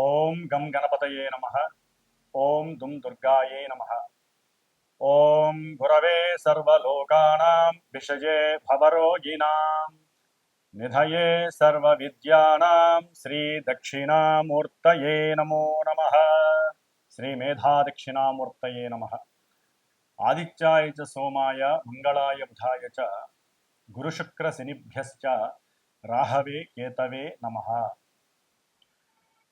ओम गम गणपत नम। ओं दुम दुर्गाये नम। ओं गुरव सर्वलोकानां, विषये भवरोगिणां निधये सर्वविद्यानां, श्रीदक्षिणामूर्तये नमो नमः। श्रीमेधादक्षिणामूर्तये नमः। आदित्याय च सोमाय मङ्गलाय बुधाय च गुरुशुक्रशनिभ्यश्च राहवे, केतवे नमः।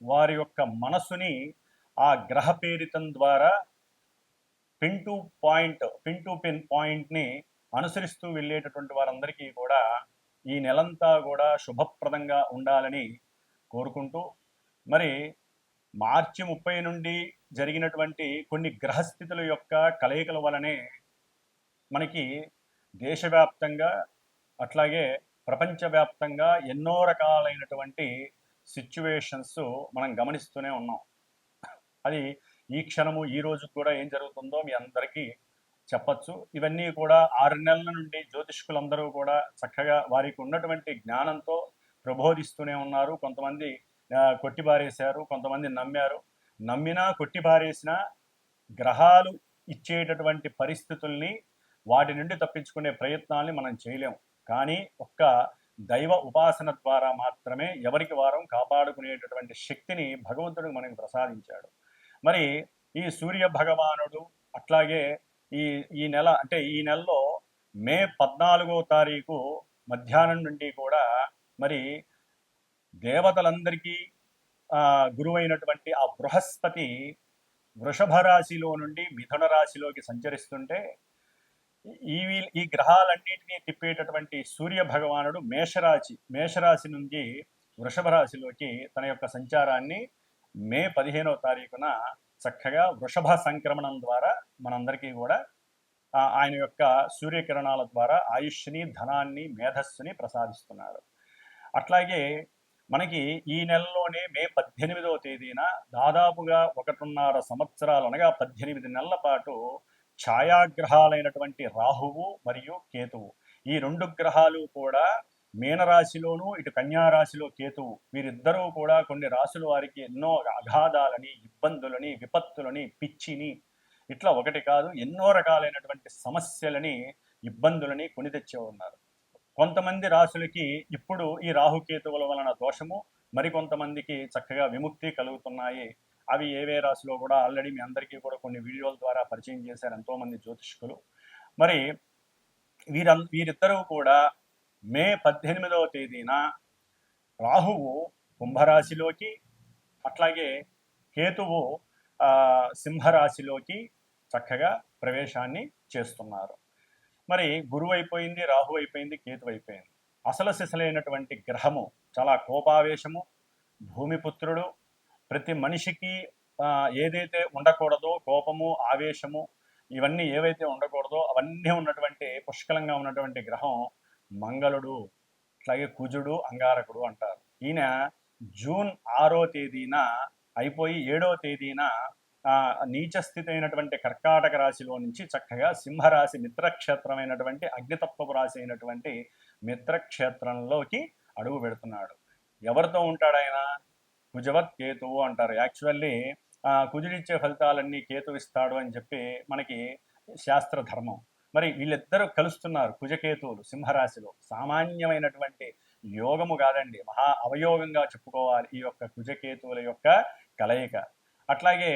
వారి యొక్క మనసుని ఆ గ్రహ పేరితం ద్వారా pin to point pin to pin పాయింట్ని అనుసరిస్తూ వెళ్ళేటటువంటి వారందరికీ కూడా ఈ నెలంతా కూడా శుభప్రదంగా ఉండాలని కోరుకుంటూ మరి మార్చి ముప్పై నుండి జరిగినటువంటి కొన్ని గ్రహస్థితుల యొక్క కలయికల వలనే మనకి దేశవ్యాప్తంగా అట్లాగే ప్రపంచవ్యాప్తంగా ఎన్నో రకాలైనటువంటి సిచ్యువేషన్స్ మనం గమనిస్తూనే ఉన్నాం. అది ఈ క్షణము ఈ రోజు కూడా ఏం జరుగుతుందో మీ అందరికీ చెప్పచ్చు. ఇవన్నీ కూడా ఆరు నెలల నుండి జ్యోతిష్కులందరూ కూడా చక్కగా వారికి ఉన్నటువంటి జ్ఞానంతో ప్రబోధిస్తూనే ఉన్నారు. కొంతమంది కొట్టిబారేశారు కొంతమంది నమ్మారు. నమ్మినా కొట్టిబారేసిన గ్రహాలు ఇచ్చేటటువంటి పరిస్థితుల్ని వాటి నుండి తప్పించుకునే ప్రయత్నాల్ని మనం చేయలేము కానీ ఒక్క దైవ ఉపాసన ద్వారా మాత్రమే ఎవరికి వారం కాపాడుకునేటటువంటి శక్తిని భగవంతుడు మనకు ప్రసాదించాడు. మరి ఈ సూర్య భగవానుడు అట్లాగే ఈ ఈ నెల అంటే ఈ నెలలో మే పద్నాలుగో తారీఖు మధ్యాహ్నం నుండి కూడా మరి దేవతలందరికీ గురువైనటువంటి ఆ బృహస్పతి వృషభ రాశిలో నుండి మిథున రాశిలోకి సంచరిస్తుంటే ఈ ఈ గ్రహాలన్నింటినీ తిప్పేటటువంటి సూర్య భగవానుడు మేషరాశి మేషరాశి నుంచి వృషభ రాశిలోకి తన యొక్క సంచారాన్ని మే పదిహేనవ తారీఖున చక్కగా వృషభ సంక్రమణం ద్వారా మనందరికీ కూడా ఆయన యొక్క సూర్యకిరణాల ద్వారా ఆయుష్ని ధనాన్ని మేధస్సుని ప్రసాదిస్తున్నారు. అట్లాగే మనకి ఈ నెలలోనే మే పద్దెనిమిదవ తేదీన దాదాపుగా ఒకటిన్నర సంవత్సరాలు అనగా పద్దెనిమిది నెలల పాటు ఛాయాగ్రహాలైనటువంటి రాహువు మరియు కేతువు. ఈ రెండు గ్రహాలు కూడా మీనరాశిలోనూ ఇటు కన్యారాశిలో కేతువు వీరిద్దరూ కూడా కొన్ని రాశుల వారికి ఎన్నో అగాధాలని ఇబ్బందులని విపత్తులని పిచ్చిని ఇట్లా ఒకటి కాదు ఎన్నో రకాలైనటువంటి సమస్యలని ఇబ్బందులని కొని తెచ్చే ఉన్నారు కొంతమంది రాశులకి ఇప్పుడు ఈ రాహుకేతువుల వలన దోషము మరికొంతమందికి చక్కగా విముక్తి కలుగుతున్నాయి. అవి ఏవే రాశిలో కూడా ఆల్రెడీ మీ అందరికీ కూడా కొన్ని వీడియోల ద్వారా పరిచయం చేశారు ఎంతోమంది జ్యోతిష్కులు. మరి వీర వీరిద్దరూ కూడా మే పద్దెనిమిదవ తేదీన రాహువు కుంభరాశిలోకి అట్లాగే కేతువు సింహరాశిలోకి చక్కగా ప్రవేశాన్ని చేస్తున్నారు. మరి గురువు అయిపోయింది రాహు అయిపోయింది కేతు అయిపోయింది. అసలు సిసలైనటువంటి గ్రహము చాలా కోపావేశము భూమిపుత్రుడు ప్రతి మనిషికి ఏదైతే ఉండకూడదో కోపము ఆవేశము ఇవన్నీ ఏవైతే ఉండకూడదో అవన్నీ ఉన్నటువంటి పుష్కలంగా ఉన్నటువంటి గ్రహం మంగళుడు అట్లాగే కుజుడు అంగారకుడు అంటారు. ఈయన జూన్ ఆరో తేదీన అయిపోయి ఏడో తేదీన నీచస్థితి అయినటువంటి కర్కాటక రాశిలో నుంచి చక్కగా సింహరాశి మిత్రక్షేత్రమైనటువంటి అగ్నితత్వపు రాశి అయినటువంటి మిత్రక్షేత్రంలోకి అడుగు పెడుతున్నాడు. ఎవరితో ఉంటాడు ఆయన? కుజవత్ కేతువు అంటారు. యాక్చువల్లీ కుజుడిచ్చే ఫలితాలన్నీ కేతు ఇస్తాడు అని చెప్పి మనకి శాస్త్ర ధర్మం. మరి వీళ్ళిద్దరూ కలుస్తున్నారు కుజకేతువులు సింహరాశిలో. సామాన్యమైనటువంటి యోగము కాదండి. మహా అవయోగంగా చెప్పుకోవాలి ఈ యొక్క కుజకేతువుల యొక్క కలయిక. అట్లాగే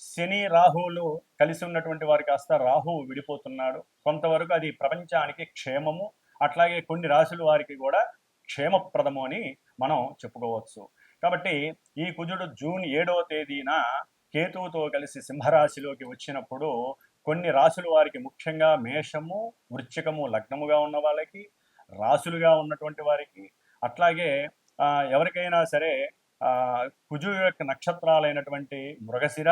శని రాహువులు కలిసి ఉన్నటువంటి వారు కాస్త రాహువు విడిపోతున్నాడు. కొంతవరకు అది ప్రపంచానికి క్షేమము. అట్లాగే కొన్ని రాశుల వారికి కూడా క్షేమప్రదము అని మనం చెప్పుకోవచ్చు. కాబట్టి ఈ కుజుడు జూన్ ఏడవ తేదీన కేతువుతో కలిసి సింహరాశిలోకి వచ్చినప్పుడు కొన్ని రాశుల వారికి ముఖ్యంగా మేషము వృశ్చికము లగ్నముగా ఉన్న వాళ్ళకి రాశులుగా ఉన్నటువంటి వారికి అట్లాగే ఎవరికైనా సరే కుజు యొక్క నక్షత్రాలైనటువంటి మృగశిర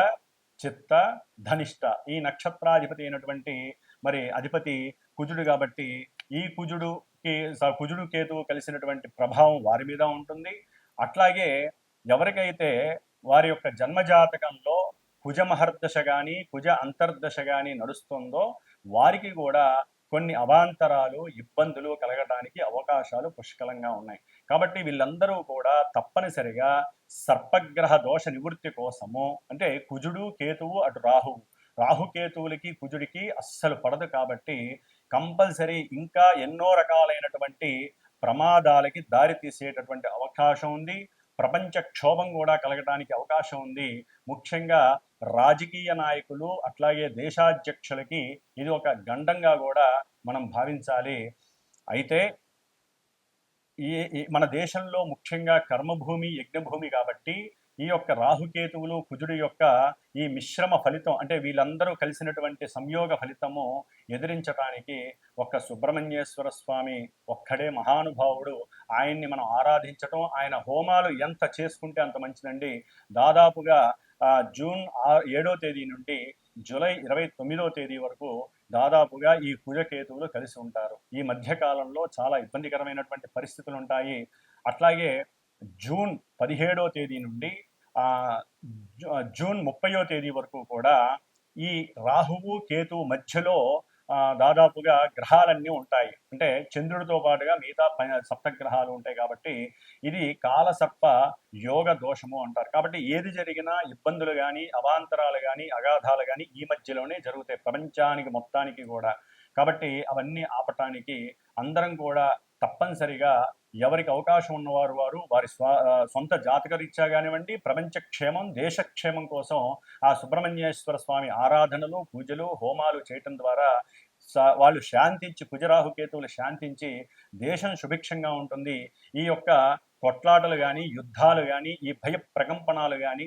చిత్త ధనిష్ట ఈ నక్షత్రాధిపతి అయినటువంటి మరి అధిపతి కుజుడు కాబట్టి ఈ కుజుడుకి కుజుడు కేతువు కలిసినటువంటి ప్రభావం వారి మీద ఉంటుంది. అట్లాగే ఎవరికైతే వారి యొక్క జన్మజాతకంలో కుజ మహర్దశ కానీ కుజ అంతర్దశ కానీ నడుస్తుందో వారికి కూడా కొన్ని అవాంతరాలు ఇబ్బందులు కలగడానికి అవకాశాలు పుష్కలంగా ఉన్నాయి. కాబట్టి వీళ్ళందరూ కూడా తప్పనిసరిగా సర్పగ్రహ దోష నివృత్తి కోసము అంటే కుజుడు కేతువు అటు రాహువు రాహుకేతువులకి కుజుడికి అస్సలు పడదు కాబట్టి కంపల్సరీ ఇంకా ఎన్నో రకాలైనటువంటి ప్రమాదాలకి దారి తీసేటటువంటి అవకాశం ఉంది. ప్రపంచ క్షోభం కూడా కలగడానికి అవకాశం ఉంది. ముఖ్యంగా రాజకీయ నాయకులు అట్లాగే దేశాధ్యక్షులకి ఇది ఒక గండంగా కూడా మనం భావించాలి. అయితే ఈ ఈ- మన దేశంలో ముఖ్యంగా కర్మభూమి యజ్ఞభూమి కాబట్టి ఈ యొక్క రాహుకేతువులు కుజుడు యొక్క ఈ మిశ్రమ ఫలితం అంటే వీళ్ళందరూ కలిసినటువంటి సంయోగ ఫలితము ఎదిరించడానికి ఒక్క సుబ్రహ్మణ్యేశ్వర స్వామి ఒక్కడే మహానుభావుడు. ఆయన్ని మనం ఆరాధించటం ఆయన హోమాలు ఎంత చేసుకుంటే అంత మంచిదండి. దాదాపుగా జూన్ ఏడో తేదీ నుండి జూలై ఇరవై తొమ్మిదో తేదీ వరకు దాదాపుగా ఈ కుజకేతువులు కలిసి ఉంటారు. ఈ మధ్యకాలంలో చాలా ఇబ్బందికరమైనటువంటి పరిస్థితులు ఉంటాయి. అట్లాగే జూన్ పదిహేడో తేదీ నుండి జూన్ ముప్పయో తేదీ వరకు కూడా ఈ రాహువు కేతు మధ్యలో దాదాపుగా గ్రహాలన్నీ ఉంటాయి. అంటే చంద్రుడితో పాటుగా మిగతా ప- సప్తగ్రహాలు ఉంటాయి కాబట్టి ఇది కాలసర్ప యోగ దోషము అంటారు. కాబట్టి ఏది జరిగినా ఇబ్బందులు కానీ అవాంతరాలు కానీ అగాధాలు కానీ ఈ మధ్యలోనే జరుగుతాయి. ప్రపంచానికి మొత్తానికి కూడా. కాబట్టి అవన్నీ ఆపటానికి అందరం కూడా తప్పనిసరిగా ఎవరికి అవకాశం ఉన్నవారు వారు వారి స్వ సొంత జాతకరీత్యా కానివ్వండి ప్రపంచ క్షేమం దేశక్షేమం కోసం ఆ సుబ్రహ్మణ్యేశ్వర స్వామి ఆరాధనలు పూజలు హోమాలు చేయటం ద్వారా వాళ్ళు శాంతించి కుజరాహుకేతువులు శాంతించి దేశం సుభిక్షంగా ఉంటుంది. ఈ యొక్క కొట్లాటలు కానీ యుద్ధాలు కానీ ఈ భయ ప్రకంపనాలు కానీ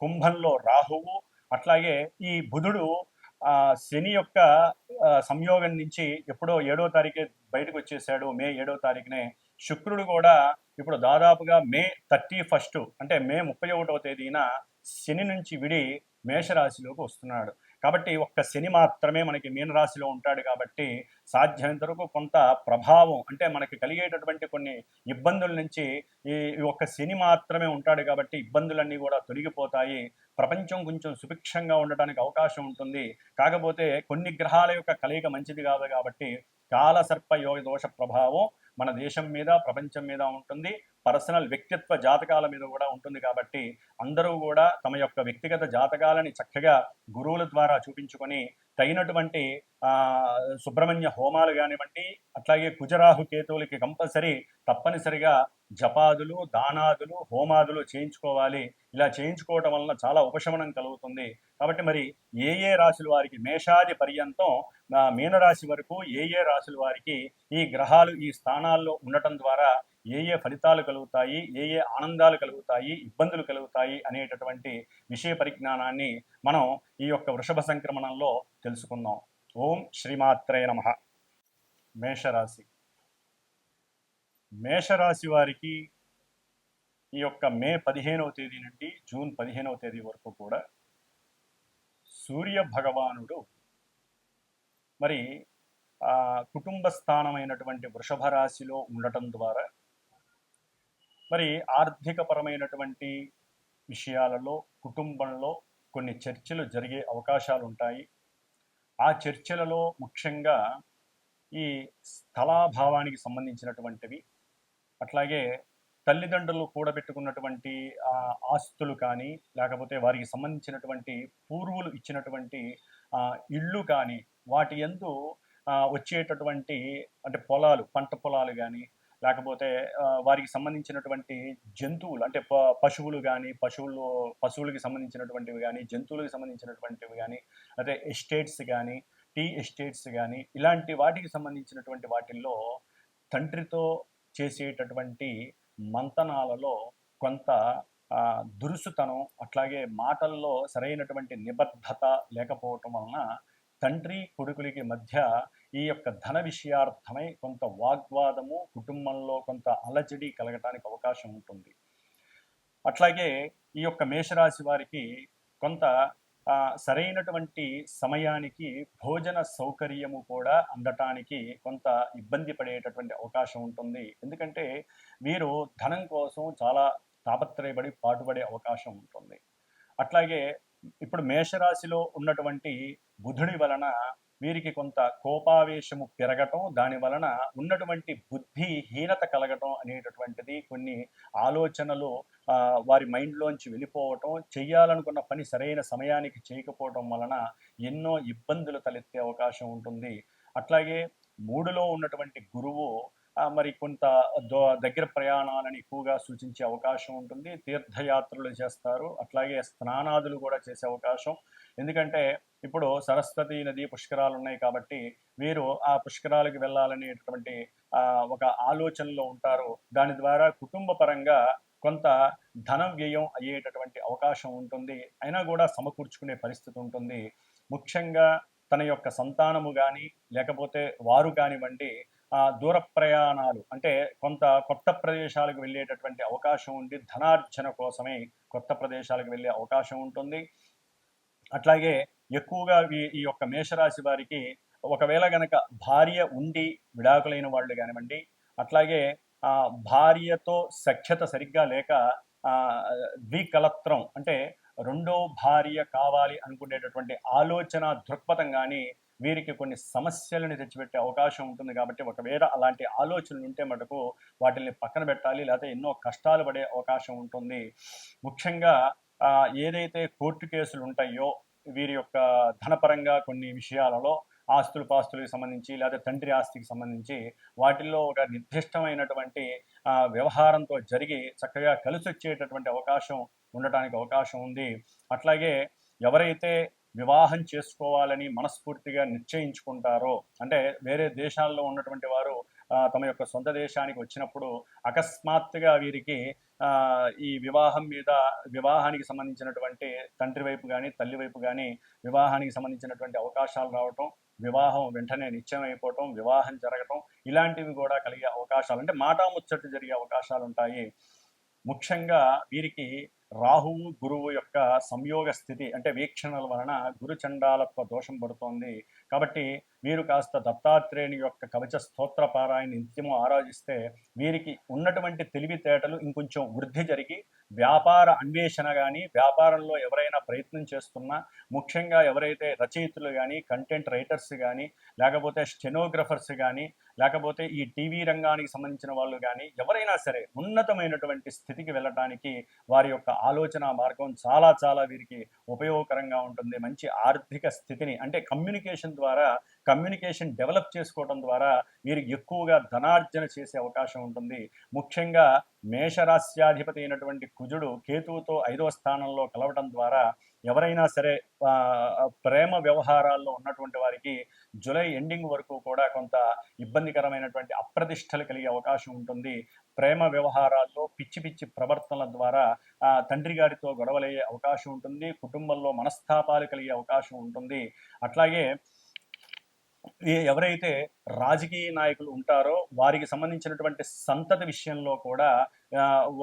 కుంభంలో రాహువు అట్లాగే ఈ బుధుడు శని యొక్క సంయోగం నుంచి ఎప్పుడో ఏడో తారీఖే బయటకు వచ్చేసాడు మే ఏడో తారీఖునే శుక్రుడు కూడా ఇప్పుడు దాదాపుగా మే థర్టీ ఫస్ట్ అంటే మే ముప్పై ఒకటవ తేదీన శని నుంచి విడి మేషరాశిలోకి వస్తున్నాడు. కాబట్టి ఒక్క శని మాత్రమే మనకి మీనరాశిలో ఉంటాడు కాబట్టి సాధ్యమైనంత వరకు కొంత ప్రభావం అంటే మనకి కలిగేటటువంటి కొన్ని ఇబ్బందుల నుంచి ఈ ఒక్క శని మాత్రమే ఉంటాడు కాబట్టి ఇబ్బందులన్నీ కూడా తొలగిపోతాయి. ప్రపంచం కొంచెం సుభిక్షంగా ఉండడానికి అవకాశం ఉంటుంది. కాకపోతే కొన్ని గ్రహాల యొక్క కలయిక మంచిది కాదు కాబట్టి కాలసర్ప యోగ దోష ప్రభావం మన దేశం మీద ప్రపంచం మీద ఉంటుంది. పర్సనల్ వ్యక్తిత్వ జాతకాల మీద కూడా ఉంటుంది కాబట్టి అందరూ కూడా తమ యొక్క వ్యక్తిగత జాతకాలని చక్కగా గురువుల ద్వారా చూపించుకొని తగినటువంటి సుబ్రహ్మణ్య హోమాలు కానివ్వండి అట్లాగే కుజరాహు కేతువులకి కంపల్సరీ తప్పనిసరిగా జపాదులు దానాదులు హోమాదులు చేయించుకోవాలి. ఇలా చేయించుకోవటం వలన చాలా ఉపశమనం కలుగుతుంది. కాబట్టి మరి ఏ ఏ రాశుల వారికి మేషాది పర్యంతం మీనరాశి వరకు ఏ ఏ రాశుల వారికి ఈ గ్రహాలు ఈ స్థానాల్లో ఉండటం ద్వారా ఏ ఏ ఫలితాలు కలుగుతాయి ఏ ఏ ఆనందాలు కలుగుతాయి ఇబ్బందులు కలుగుతాయి అనేటటువంటి విషయ పరిజ్ఞానాన్ని మనం ఈ యొక్క వృషభ సంక్రమణంలో తెలుసుకుందాం ఓం శ్రీమాత్రే నమ. మేషరాశి. మేషరాశి వారికి ఈ యొక్క మే పదిహేనవ తేదీ నుండి జూన్ పదిహేనవ తేదీ వరకు కూడా సూర్య భగవానుడు మరి ఆ కుటుంబ స్థానమైనటువంటి వృషభ రాశిలో ఉండటం ద్వారా మరి ఆర్థికపరమైనటువంటి విషయాలలో కుటుంబంలో కొన్ని చర్చలు జరిగే అవకాశాలు ఉంటాయి ఆ చర్చలలో ముఖ్యంగా ఈ స్థలాభావానికి సంబంధించినటువంటివి అట్లాగే తల్లిదండ్రులు కూడబెట్టుకున్నటువంటి ఆ, ఆస్తులు కానీ లేకపోతే వారికి సంబంధించినటువంటి పూర్వులు ఇచ్చినటువంటి ఆ, ఇళ్ళు కానీ వాటి ఎందు వచ్చేటటువంటి అంటే పొలాలు పంట పొలాలు కానీ లేకపోతే వారికి సంబంధించినటువంటి జంతువులు అంటే ప- పశువులు కానీ పశువులు పశువులకి సంబంధించినటువంటివి కానీ జంతువులకు సంబంధించినటువంటివి కానీ అదే ఎస్టేట్స్ కానీ టీ ఎస్టేట్స్ కానీ ఇలాంటి వాటికి సంబంధించినటువంటి వాటిల్లో తండ్రితో చేసేటటువంటి మంతనాలలో కొంత దురుసుతనం అట్లాగే మాటల్లో సరైనటువంటి నిబద్ధత లేకపోవటం వలన తండ్రి కొడుకులకి మధ్య ఈ యొక్క ధన విషయార్థమై కొంత వాగ్వాదము కుటుంబంలో కొంత అలజడి కలగటానికి అవకాశం ఉంటుంది. అట్లాగే ఈ యొక్క మేషరాశి వారికి కొంత సరైనటువంటి సమయానికి భోజన సౌకర్యము కూడా అందటానికి కొంత ఇబ్బంది పడేటటువంటి అవకాశం ఉంటుంది. ఎందుకంటే వీరు ధనం కోసం చాలా తాపత్రయపడి పాటుపడే అవకాశం ఉంటుంది. అట్లాగే ఇప్పుడు మేషరాశిలో ఉన్నటువంటి బుధుడి వలన వీరికి కొంత కోపావేశము పెరగటం దాని వలన ఉన్నటువంటి బుద్ధి హీనత కలగటం అనేటటువంటిది కొన్ని ఆలోచనలు వారి మైండ్లోంచి వెళ్ళిపోవటం చేయాలనుకున్న పని సరైన సమయానికి చేయకపోవటం వలన ఎన్నో ఇబ్బందులు తలెత్తే అవకాశం ఉంటుంది. అట్లాగే మూడులో ఉన్నటువంటి గురువు మరి కొంత దో- దగ్గర ప్రయాణాలను ఎక్కువగా సూచించే అవకాశం ఉంటుంది. తీర్థయాత్రలు చేస్తారు. అట్లాగే స్నానాదులు కూడా చేసే అవకాశం. ఎందుకంటే ఇప్పుడు సరస్వతి నది పుష్కరాలు ఉన్నాయి కాబట్టి వీరు ఆ పుష్కరాలకు వెళ్ళాలనేటటువంటి ఒక ఆలోచనలో ఉంటారు. దాని ద్వారా కుటుంబ పరంగా కొంత ధన వ్యయం అయ్యేటటువంటి అవకాశం ఉంటుంది. అయినా కూడా సమకూర్చుకునే పరిస్థితి ఉంటుంది. ముఖ్యంగా తన యొక్క సంతానము కానీ లేకపోతే వారు కానివ్వండి ఆ దూర ప్రయాణాలు అంటే కొంత కొత్త ప్రదేశాలకు వెళ్ళేటటువంటి అవకాశం ఉండి ధనార్జన కోసమే కొత్త ప్రదేశాలకు వెళ్ళే అవకాశం ఉంటుంది. అట్లాగే ఎక్కువగా ఈ- ఈ యొక్క మేషరాశి వారికి ఒకవేళ గనక భార్య ఉండి విడాకులైన వాళ్ళు కానివ్వండి అట్లాగే భార్యతో సఖ్యత సరిగ్గా లేక ద్వికలత్రం అంటే రెండో భార్య కావాలి అనుకునేటటువంటి ఆలోచన దృక్పథం కానీ వీరికి కొన్ని సమస్యలను తెచ్చిపెట్టే అవకాశం ఉంటుంది కాబట్టి ఒకవేళ అలాంటి ఆలోచనలు ఉంటే మటుకు వాటిని పక్కన పెట్టాలి లేకపోతే ఎన్నో కష్టాలు పడే అవకాశం ఉంటుంది. ముఖ్యంగా ఏదైతే కోర్టు కేసులు ఉంటాయో వీరి యొక్క ధనపరంగా కొన్ని విషయాలలో ఆస్తులు పాస్తులకు సంబంధించి లేదా తండ్రి ఆస్తికి సంబంధించి వాటిల్లో ఒక నిర్దిష్టమైనటువంటి వ్యవహారంతో జరిగి చక్కగా కలిసి వచ్చేటటువంటి అవకాశం ఉండటానికి అవకాశం ఉంది. అట్లాగే ఎవరైతే వివాహం చేసుకోవాలని మనస్ఫూర్తిగా నిశ్చయించుకుంటారో అంటే వేరే దేశాల్లో ఉన్నటువంటి వారు తమ యొక్క సొంత దేశానికి వచ్చినప్పుడు అకస్మాత్తుగా వీరికి ఈ వివాహం మీద వివాహానికి సంబంధించినటువంటి తండ్రి వైపు కానీ తల్లి వైపు కానీ వివాహానికి సంబంధించినటువంటి అవకాశాలు రావటం వివాహం వెంటనే నిశ్చయం అయిపోవటం వివాహం జరగటం ఇలాంటివి కూడా కలిగే అవకాశాలు అంటే మాటాముచ్చట్లు జరిగే అవకాశాలు ఉంటాయి. ముఖ్యంగా వీరికి రాహువు గురువు యొక్క సంయోగ స్థితి అంటే వీక్షణల వలన గురుచండాలత్వ దోషం పడుతోంది. కాబట్టి వీరు కాస్త దత్తాత్రేయుని యొక్క కవచ స్తోత్ర పారాయణ నిత్యము ఆరాధిస్తే వీరికి ఉన్నటువంటి తెలివితేటలు ఇంకొంచెం వృద్ధి జరిగి వ్యాపార అన్వేషణ కానీ వ్యాపారంలో ఎవరైనా ప్రయత్నం చేస్తున్నా ముఖ్యంగా ఎవరైతే రచయితలు కానీ కంటెంట్ రైటర్స్ కానీ లేకపోతే స్టెనోగ్రఫర్స్ కానీ లేకపోతే ఈ టీవీ రంగానికి సంబంధించిన వాళ్ళు కానీ ఎవరైనా సరే ఉన్నతమైనటువంటి స్థితికి వెళ్ళటానికి వారి యొక్క ఆలోచన మార్గం చాలా చాలా వీరికి ఉపయోగకరంగా ఉంటుంది. మంచి ఆర్థిక స్థితిని అంటే కమ్యూనికేషన్ ద్వారా కమ్యూనికేషన్ డెవలప్ చేసుకోవడం ద్వారా మీరు ఎక్కువగా ధనార్జన చేసే అవకాశం ఉంటుంది. ముఖ్యంగా మేషరాశ్యాధిపతి అయినటువంటి కుజుడు కేతువుతో ఐదవ స్థానంలో కలవటం ద్వారా ఎవరైనా సరే ప్రేమ వ్యవహారాల్లో ఉన్నటువంటి వారికి జూలై ఎండింగ్ వరకు కూడా కొంత ఇబ్బందికరమైనటువంటి అప్రతిష్టలు కలిగే అవకాశం ఉంటుంది. ప్రేమ వ్యవహారాల్లో పిచ్చి పిచ్చి ప్రవర్తనల ద్వారా ఆ, తండ్రి గారితో గొడవలయ్యే అవకాశం ఉంటుంది. కుటుంబంలో మనస్తాపాలు కలిగే అవకాశం ఉంటుంది. అట్లాగే ఎవరైతే రాజకీయ నాయకులు ఉంటారో వారికి సంబంధించినటువంటి సంతతి విషయంలో కూడా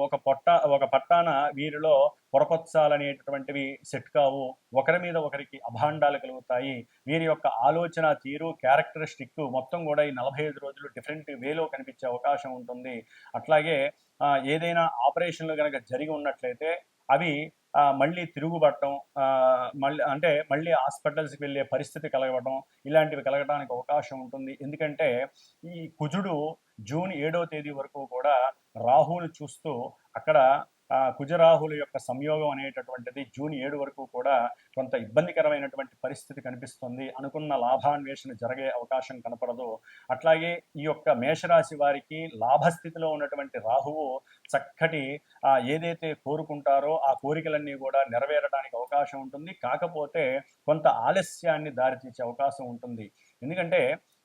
ఒక పొట్ట ఒక పట్టాన వీరిలో పొరపొత్సాలు అనేటటువంటివి సెట్ కావు. ఒకరి మీద ఒకరికి అభాండాలు కలుగుతాయి. వీరి యొక్క ఆలోచన తీరు క్యారెక్టరిస్టిక్ మొత్తం కూడా ఈ నలభై ఐదు రోజులు డిఫరెంట్ వేలో కనిపించే అవకాశం ఉంటుంది. అట్లాగే ఏదైనా ఆపరేషన్లు కనుక జరిగి ఉన్నట్లయితే అవి మళ్ళీ తిరుగుబట్టడం మళ్ళీ అంటే మళ్ళీ హాస్పిటల్స్కి వెళ్ళే పరిస్థితి కలగడం ఇలాంటివి కలగడానికి అవకాశం ఉంటుంది. ఎందుకంటే ఈ కుజుడు జూన్ ఏడవ తేదీ వరకు కూడా రాహువుని చూస్తూ అక్కడ కుజరాహుల యొక్క సంయోగం అనేటటువంటిది జూన్ ఏడు వరకు కూడా కొంత ఇబ్బందికరమైనటువంటి పరిస్థితి కనిపిస్తుంది. అనుకున్న లాభాన్వేషణ జరిగే అవకాశం కనపడదు. అట్లాగే ఈ యొక్క మేషరాశి వారికి లాభస్థితిలో ఉన్నటువంటి రాహువు చక్కటి ఏదైతే కోరుకుంటారో ఆ కోరికలన్నీ కూడా నెరవేరడానికి అవకాశం ఉంటుంది. కాకపోతే కొంత ఆలస్యాన్ని దారితీసే అవకాశం ఉంటుంది. ఎందుకంటే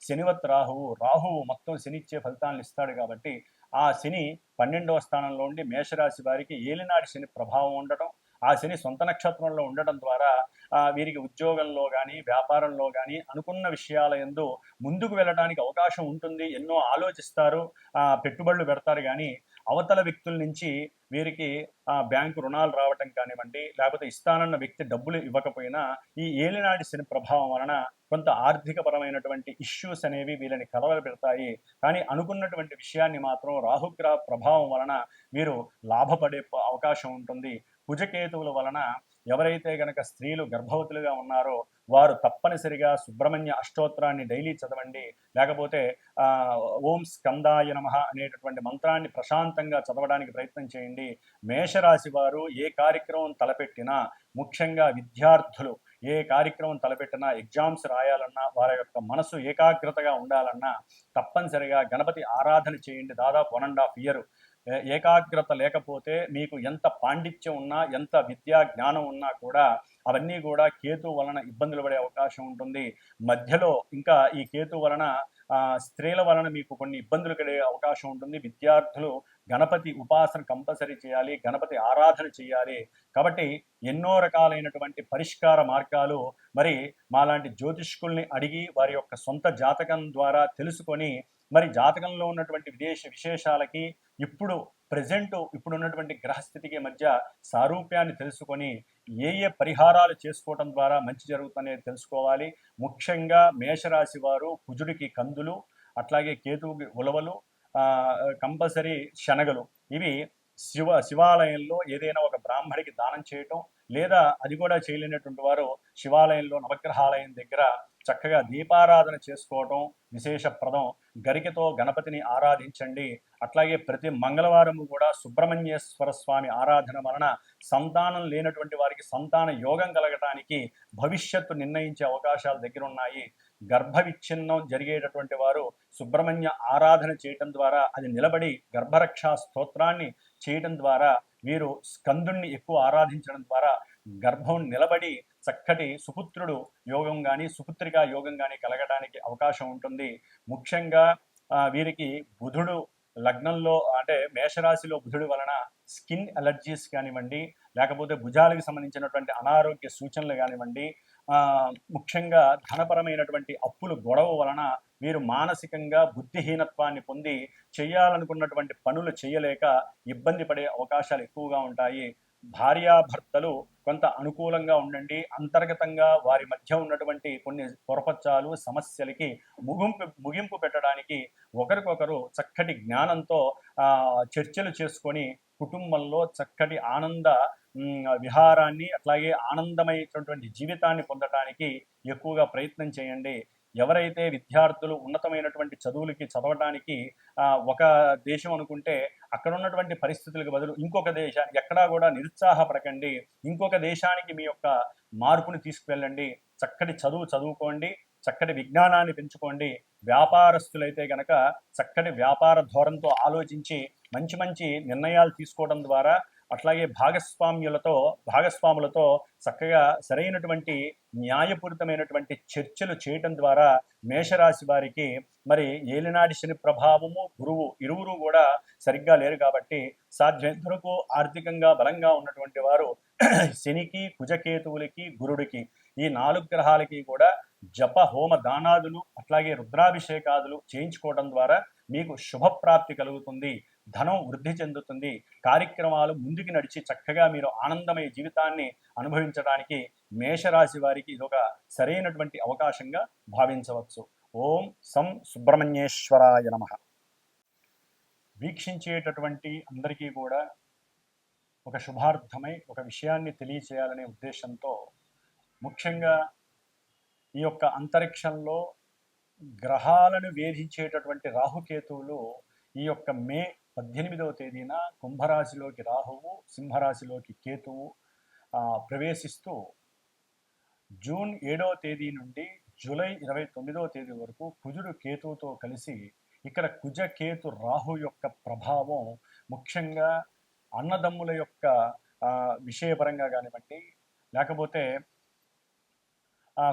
శనివత్ రాహువు రాహువు మొత్తం శనిచ్చే ఫలితాలను ఇస్తాడు కాబట్టి ఆ శని పన్నెండవ స్థానంలో ఉండి మేషరాశి వారికి ఏలినాటి శని ప్రభావం ఉండటం ఆ శని సొంత నక్షత్రంలో ఉండటం ద్వారా వీరికి ఉద్యోగంలో కానీ వ్యాపారంలో కానీ అనుకున్న విషయాల ఎందు ముందుకు వెళ్ళడానికి అవకాశం ఉంటుంది. ఎన్నో ఆలోచిస్తారు. పెట్టుబడులు పెడతారు కానీ అవతల వ్యక్తుల నుంచి వీరికి ఆ, బ్యాంకు రుణాలు రావటం కానివ్వండి లేకపోతే ఇస్తానన్న వ్యక్తి డబ్బులు ఇవ్వకపోయినా ఈ ఏలినాటి శని ప్రభావం వలన కొంత ఆర్థికపరమైనటువంటి ఇష్యూస్ అనేవి వీళ్ళని కలవలు పెడతాయి కానీ అనుకున్నటువంటి విషయాన్ని మాత్రం రాహుగ్రహ ప్రభావం వలన వీరు లాభపడే అవకాశం ఉంటుంది. కుజకేతువుల వలన ఎవరైతే గనక స్త్రీలు గర్భవతులుగా ఉన్నారో వారు తప్పనిసరిగా సుబ్రహ్మణ్య అష్టోత్తరాన్ని డైలీ చదవండి. లేకపోతే ఓం స్కందాయ నమ అనేటటువంటి మంత్రాన్ని ప్రశాంతంగా చదవడానికి ప్రయత్నం చేయండి. మేషరాశి వారు ఏ కార్యక్రమం తలపెట్టినా ముఖ్యంగా విద్యార్థులు ఏ కార్యక్రమం తలపెట్టినా ఎగ్జామ్స్ రాయాలన్నా వారి యొక్క మనసు ఏకాగ్రతగా ఉండాలన్నా తప్పనిసరిగా గణపతి ఆరాధన చేయండి. దాదాపు వన్ అండ్ హాఫ్ ఇయర్ ఏకాగ్రత లేకపోతే మీకు ఎంత పాండిత్యం ఉన్నా ఎంత విద్యా జ్ఞానం ఉన్నా కూడా అవన్నీ కూడా కేతు వలన ఇబ్బందులు పడే అవకాశం ఉంటుంది. మధ్యలో ఇంకా ఈ కేతు వలన స్త్రీల వలన మీకు కొన్ని ఇబ్బందులు కలిగే అవకాశం ఉంటుంది. విద్యార్థులు గణపతి ఉపాసన కంపల్సరీ చేయాలి గణపతి ఆరాధన చేయాలి. కాబట్టి ఎన్నో రకాలైనటువంటి పరిష్కార మార్గాలు మరి మాలాంటి జ్యోతిష్కుల్ని అడిగి వారి యొక్క సొంత జాతకం ద్వారా తెలుసుకొని మరి జాతకంలో ఉన్నటువంటి విదేశ విశేషాలకి ఇప్పుడు ప్రజెంట్ ఇప్పుడు ఉన్నటువంటి గ్రహస్థితికి మధ్య సారూప్యాన్ని తెలుసుకొని ఏ ఏ పరిహారాలు చేసుకోవటం ద్వారా మంచి జరుగుతుందనేది తెలుసుకోవాలి. ముఖ్యంగా మేషరాశి వారు కుజుడికి కందులు అట్లాగే కేతువుకి ఉలవలు కంపల్సరీ శనగలు. ఇవి శివ శివాలయంలో ఏదైనా ఒక బ్రాహ్మడికి దానం చేయటం లేదా అది కూడా చేయలేనటువంటి వారు శివాలయంలో నవగ్రహాలయం దగ్గర చక్కగా దీపారాధన చేసుకోవటం విశేషప్రదం. గరికతో గణపతిని ఆరాధించండి. అట్లాగే ప్రతి మంగళవారం కూడా సుబ్రహ్మణ్యేశ్వర స్వామి ఆరాధన వలన సంతానం లేనటువంటి వారికి సంతాన యోగం కలగటానికి భవిష్యత్తు నిర్ణయించే అవకాశాలు దగ్గర ఉన్నాయి గర్భ విచ్ఛిన్నం జరిగేటటువంటి వారు సుబ్రహ్మణ్య ఆరాధన చేయటం ద్వారా అది నిలబడి గర్భరక్షా స్తోత్రాన్ని చేయటం ద్వారా వీరు స్కందుణ్ణి ఎక్కువ ఆరాధించడం ద్వారా గర్భం నిలబడి చక్కటి సుపుత్రుడు యోగం కానీ సుపుత్రిగా యోగం కానీ కలగడానికి అవకాశం ఉంటుంది. ముఖ్యంగా వీరికి బుధుడు లగ్నంలో అంటే మేషరాశిలో బుధుడు వలన స్కిన్ అలర్జీస్ కానివ్వండి లేకపోతే భుజాలకు సంబంధించినటువంటి అనారోగ్య సూచనలు కానివ్వండి ముఖ్యంగా ధనపరమైనటువంటి అప్పులు గొడవ వలన వీరు మానసికంగా బుద్ధిహీనత్వాన్ని పొంది చేయాలనుకున్నటువంటి పనులు చేయలేక ఇబ్బంది పడే అవకాశాలు ఎక్కువగా ఉంటాయి. భార్యాభర్తలు కొంత అనుకూలంగా ఉండండి. అంతర్గతంగా వారి మధ్య ఉన్నటువంటి కొన్ని పొరపచ్చాలు సమస్యలకి ముగింపు ముగింపు పెట్టడానికి ఒకరికొకరు చక్కటి జ్ఞానంతో చర్చలు చేసుకొని కుటుంబంలో చక్కటి ఆనంద విహారాన్ని అట్లాగే ఆనందమైనటువంటి జీవితాన్ని పొందడానికి ఎక్కువగా ప్రయత్నం చేయండి. ఎవరైతే విద్యార్థులు ఉన్నతమైనటువంటి చదువులకి చదవడానికి ఒక దేశం అనుకుంటే అక్కడ ఉన్నటువంటి పరిస్థితులకు బదులు ఇంకొక దేశానికి ఎక్కడా కూడా నిరుత్సాహపడకండి. ఇంకొక దేశానికి మీ యొక్క మార్పుని తీసుకువెళ్ళండి. చక్కటి చదువు చదువుకోండి. చక్కటి విజ్ఞానాన్ని పెంచుకోండి. వ్యాపారస్తులైతే గనక చక్కటి వ్యాపార ధోరణితో ఆలోచించి మంచి మంచి నిర్ణయాలు తీసుకోవడం ద్వారా అట్లాగే భాగస్వామ్యులతో భాగస్వాములతో చక్కగా సరైనటువంటి న్యాయపూరితమైనటువంటి చర్చలు చేయటం ద్వారా మేషరాశి వారికి మరి ఏలినాడి శని ప్రభావము గురువు ఇరువురు కూడా సరిగ్గా లేరు కాబట్టి సాధ్యంతరకు ఆర్థికంగా బలంగా ఉన్నటువంటి వారు శనికి కుజకేతువులకి గురుడికి ఈ నాలుగు గ్రహాలకి కూడా జప హోమ దానాదులు అట్లాగే రుద్రాభిషేకాదులు చేయించుకోవడం ద్వారా మీకు శుభప్రాప్తి కలుగుతుంది. ధనం వృద్ధి చెందుతుంది. కార్యక్రమాలు ముందుకు నడిచి చక్కగా మీరు ఆనందమయ జీవితాన్ని అనుభవించడానికి మేషరాశి వారికి ఇదొక సరైనటువంటి అవకాశంగా భావించవచ్చు. ఓం సం సుబ్రహ్మణ్యేశ్వరాయ నమ. వీక్షించేటటువంటి అందరికీ కూడా ఒక శుభార్థమై ఒక విషయాన్ని తెలియచేయాలనే ఉద్దేశంతో ముఖ్యంగా ఈ యొక్క అంతరిక్షంలో గ్రహాలను వేధించేటటువంటి రాహుకేతువులు ఈ యొక్క మే పద్దెనిమిదవ తేదీన కుంభరాశిలోకి రాహువు సింహరాశిలోకి కేతువు ప్రవేశిస్తూ జూన్ ఏడవ తేదీ నుండి జూలై ఇరవై తొమ్మిదవ తేదీ వరకు కుజుడు కేతువుతో కలిసి ఇక్కడ కుజ కేతు రాహు యొక్క ప్రభావం ముఖ్యంగా అన్నదమ్ముల యొక్క విషయపరంగా కానివ్వండి లేకపోతే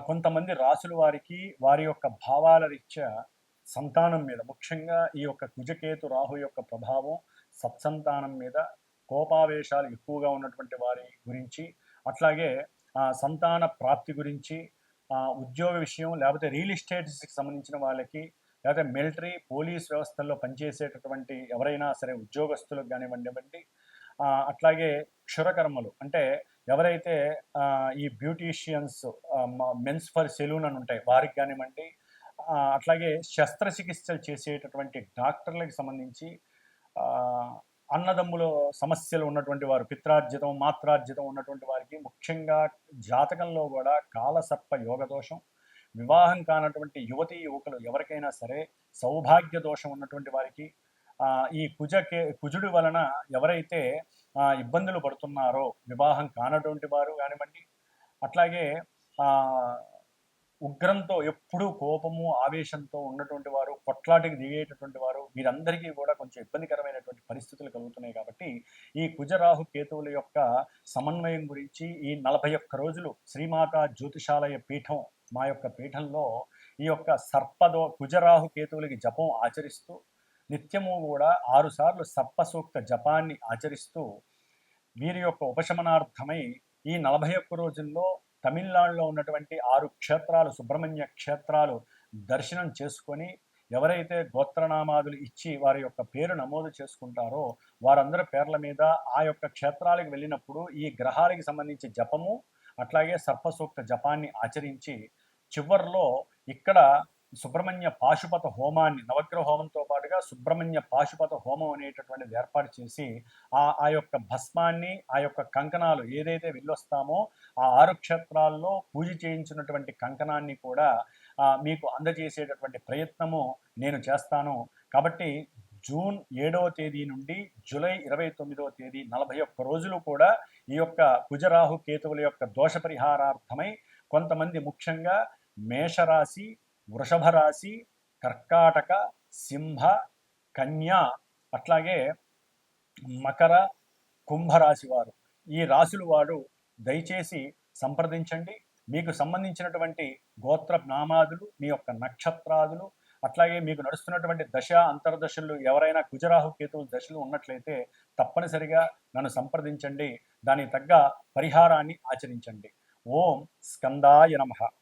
కొంతమంది రాసుల వారికి వారి యొక్క భావాల రీత్యా సంతానం మీద ముఖ్యంగా ఈ యొక్క కుజకేతు రాహు యొక్క ప్రభావం సత్సంతానం మీద కోపావేశాలు ఎక్కువగా ఉన్నటువంటి వారి గురించి అట్లాగే ఆ, సంతాన ప్రాప్తి గురించి ఉద్యోగ విషయం లేకపోతే రియల్ ఎస్టేట్స్కి సంబంధించిన వాళ్ళకి లేకపోతే మిలిటరీ పోలీస్ వ్యవస్థల్లో పనిచేసేటటువంటి ఎవరైనా సరే ఉద్యోగస్తులకు కానివ్వండి అట్లాగే క్షురకర్మలు అంటే ఎవరైతే ఈ బ్యూటీషియన్స్ మెన్స్ ఫర్ సెలూన్ అని ఉంటాయి వారికి కానివ్వండి అట్లాగే శస్త్రచికిత్సలు చేసేటటువంటి డాక్టర్లకు సంబంధించి అన్నదమ్ములు అన్నదమ్ముల సమస్యలు ఉన్నటువంటి వారు పిత్రార్జితం మాత్రార్జితం ఉన్నటువంటి వారికి ముఖ్యంగా జాతకంలో కూడా కాలసర్ప యోగ దోషం వివాహం కానటువంటి యువతి యువకులు ఎవరికైనా సరే సౌభాగ్య దోషం ఉన్నటువంటి వారికి ఈ కుజకే కుజుడి వలన ఎవరైతే ఇబ్బందులు పడుతున్నారో వివాహం కానటువంటి వారు కానివ్వండి అట్లాగే ఉగ్రంతో ఎప్పుడూ కోపము ఆవేశంతో ఉన్నటువంటి వారు కొట్లాటికి దిగేటటువంటి వారు వీరందరికీ కూడా కొంచెం ఇబ్బందికరమైనటువంటి పరిస్థితులు కలుగుతున్నాయి కాబట్టి ఈ కుజరాహు కేతువుల యొక్క సమన్వయం గురించి ఈ నలభై ఒక్క రోజులు శ్రీమాత జ్యోతిషాలయ పీఠం మా యొక్క పీఠంలో ఈ యొక్క సర్పదో కుజరాహు కేతువులకి జపం ఆచరిస్తూ నిత్యము కూడా ఆరుసార్లు సర్పసూక్త జపాన్ని ఆచరిస్తూ వీరి యొక్క ఉపశమనార్థమై ఈ నలభై ఒక్క రోజుల్లో తమిళనాడులో ఉన్నటువంటి ఆరు క్షేత్రాలు సుబ్రహ్మణ్య క్షేత్రాలు దర్శనం చేసుకొని ఎవరైతే గోత్రనామాదులు ఇచ్చి వారి యొక్క పేరు నమోదు చేసుకుంటారో వారందరి పేర్ల మీద ఆ యొక్క క్షేత్రాలకు వెళ్ళినప్పుడు ఈ గ్రహాలకి సంబంధించి జపము అట్లాగే సర్పసూక్త జపాన్ని ఆచరించి చివర్లో ఇక్కడ సుబ్రహ్మణ్య పాశుపత హోమాన్ని నవగ్రహ హోమంతో పాటుగా సుబ్రహ్మణ్య పాశుపత హోమం అనేటటువంటిది ఏర్పాటు చేసి ఆ ఆ యొక్క భస్మాన్ని ఆ యొక్క కంకణాలు ఏదైతే వెళ్ళొస్తామో ఆ ఆరు క్షేత్రాల్లో పూజ చేయించినటువంటి కంకణాన్ని కూడా మీకు అందజేసేటటువంటి ప్రయత్నము నేను చేస్తాను. కాబట్టి జూన్ ఏడవ తేదీ నుండి జూలై ఇరవై తొమ్మిదవ తేదీ నలభై ఒక్క రోజులు కూడా ఈ యొక్క కుజరాహు కేతువుల యొక్క దోష పరిహారార్థమై కొంతమంది ముఖ్యంగా మేషరాశి వృషభ రాశి కర్కాటక సింహ కన్యా అట్లాగే మకర కుంభరాశి వారు. ఈ రాశులు వారు దయచేసి సంప్రదించండి. మీకు సంబంధించినటువంటి గోత్ర నామాదులు మీ యొక్క నక్షత్రాదులు అట్లాగే మీకు నడుస్తున్నటువంటి దశ అంతర్దశలు ఎవరైనా కుజరాహు కేతువుల దశలు ఉన్నట్లయితే తప్పనిసరిగా నన్ను సంప్రదించండి. దానికి తగ్గ పరిహారాన్ని ఆచరించండి. ఓం స్కందాయ నమః.